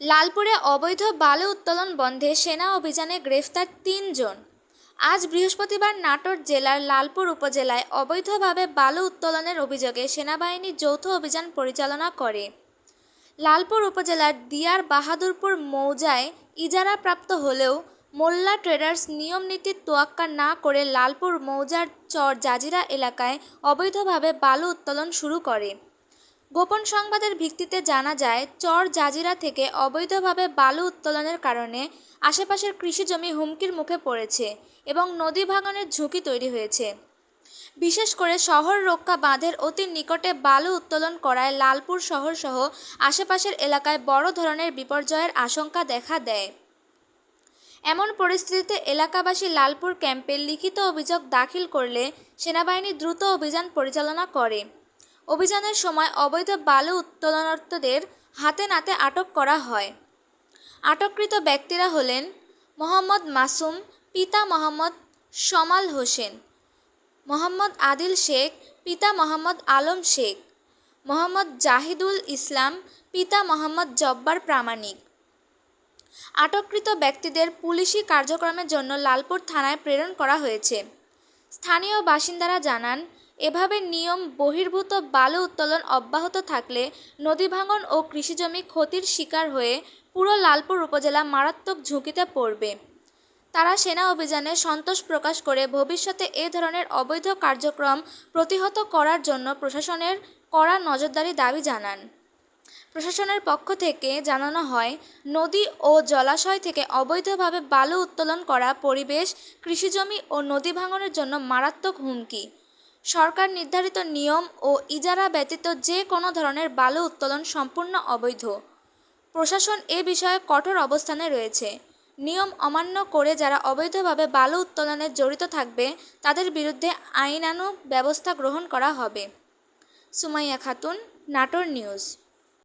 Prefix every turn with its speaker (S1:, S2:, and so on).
S1: লালপুরে অবৈধ বালু উত্তোলন বন্ধে সেনা অভিযানে গ্রেফতার তিনজন। আজ বৃহস্পতিবার নাটোর জেলার লালপুর উপজেলায় অবৈধভাবে বালু উত্তোলনের অভিযোগে সেনাবাহিনী যৌথ অভিযান পরিচালনা করে। লালপুর উপজেলার দিয়ার বাহাদুরপুর মৌজায় ইজারাপ্রাপ্ত হলেও মোল্লা ট্রেডার্স নিয়ম নীতির তোয়াক্কা না করে লালপুর মৌজার চর জাজিরা এলাকায় অবৈধভাবে বালু উত্তোলন শুরু করে। গোপন সংবাদের ভিত্তিতে জানা যায়, চর জাজিরা থেকে অবৈধভাবে বালু উত্তোলনের কারণে আশেপাশের কৃষিজমি হুমকির মুখে পড়েছে এবং নদী ভাঙনের ঝুঁকি তৈরি হয়েছে। বিশেষ করে শহর রক্ষা বাঁধের অতি নিকটে বালু উত্তোলন করায় লালপুর শহরসহ আশেপাশের এলাকায় বড় ধরনের বিপর্যয়ের আশঙ্কা দেখা দেয়। এমন পরিস্থিতিতে এলাকাবাসী লালপুর ক্যাম্পে লিখিত অভিযোগ দাখিল করলে সেনাবাহিনী দ্রুত অভিযান পরিচালনা করে। অভিযানের সময় অবৈধ বালু উত্তোলনার্থদের হাতে নাতে আটক করা হয়। আটককৃত ব্যক্তিরা হলেন মোহাম্মদ মাসুম, পিতা মোহাম্মদ সমাল হোসেন, মোহাম্মদ আদিল শেখ, পিতা মোহাম্মদ আলম শেখ, মোহাম্মদ জাহিদুল ইসলাম, পিতা মোহাম্মদ জব্বার প্রামাণিক। আটককৃত ব্যক্তিদের পুলিশি কার্যক্রমের জন্য লালপুর থানায় প্রেরণ করা হয়েছে। স্থানীয় বাসিন্দারা জানান এভাবে নিয়ম বহির্ভূত বালু উত্তোলন অব্যাহত থাকলে নদী ভাঙন ও কৃষিজমি ক্ষতির শিকার হয়ে পুরো লালপুর উপজেলা মারাত্মক ঝুঁকিতে পড়বে। তারা সেনা অভিযানে সন্তোষ প্রকাশ করে ভবিষ্যতে এ ধরনের অবৈধ কার্যক্রম প্রতিহত করার জন্য প্রশাসনের কড়া নজরদারি দাবি জানান। প্রশাসনের পক্ষ থেকে জানানো হয়, নদী ও জলাশয় থেকে অবৈধভাবে বালু উত্তোলন করা পরিবেশ, কৃষিজমি ও নদী ভাঙনের জন্য মারাত্মক হুমকি। সরকার নির্ধারিত নিয়ম ও ইজারা ব্যতীত যে কোনো ধরনের বালু উত্তোলন সম্পূর্ণ অবৈধ। প্রশাসন এ বিষয়ে কঠোর অবস্থানে রয়েছে। নিয়ম অমান্য করে যারা অবৈধভাবে বালু উত্তোলনে জড়িত থাকবে, তাদের বিরুদ্ধে আইনানুগ ব্যবস্থা গ্রহণ করা হবে। সুমাইয়া খাতুন, নাটোর নিউজ।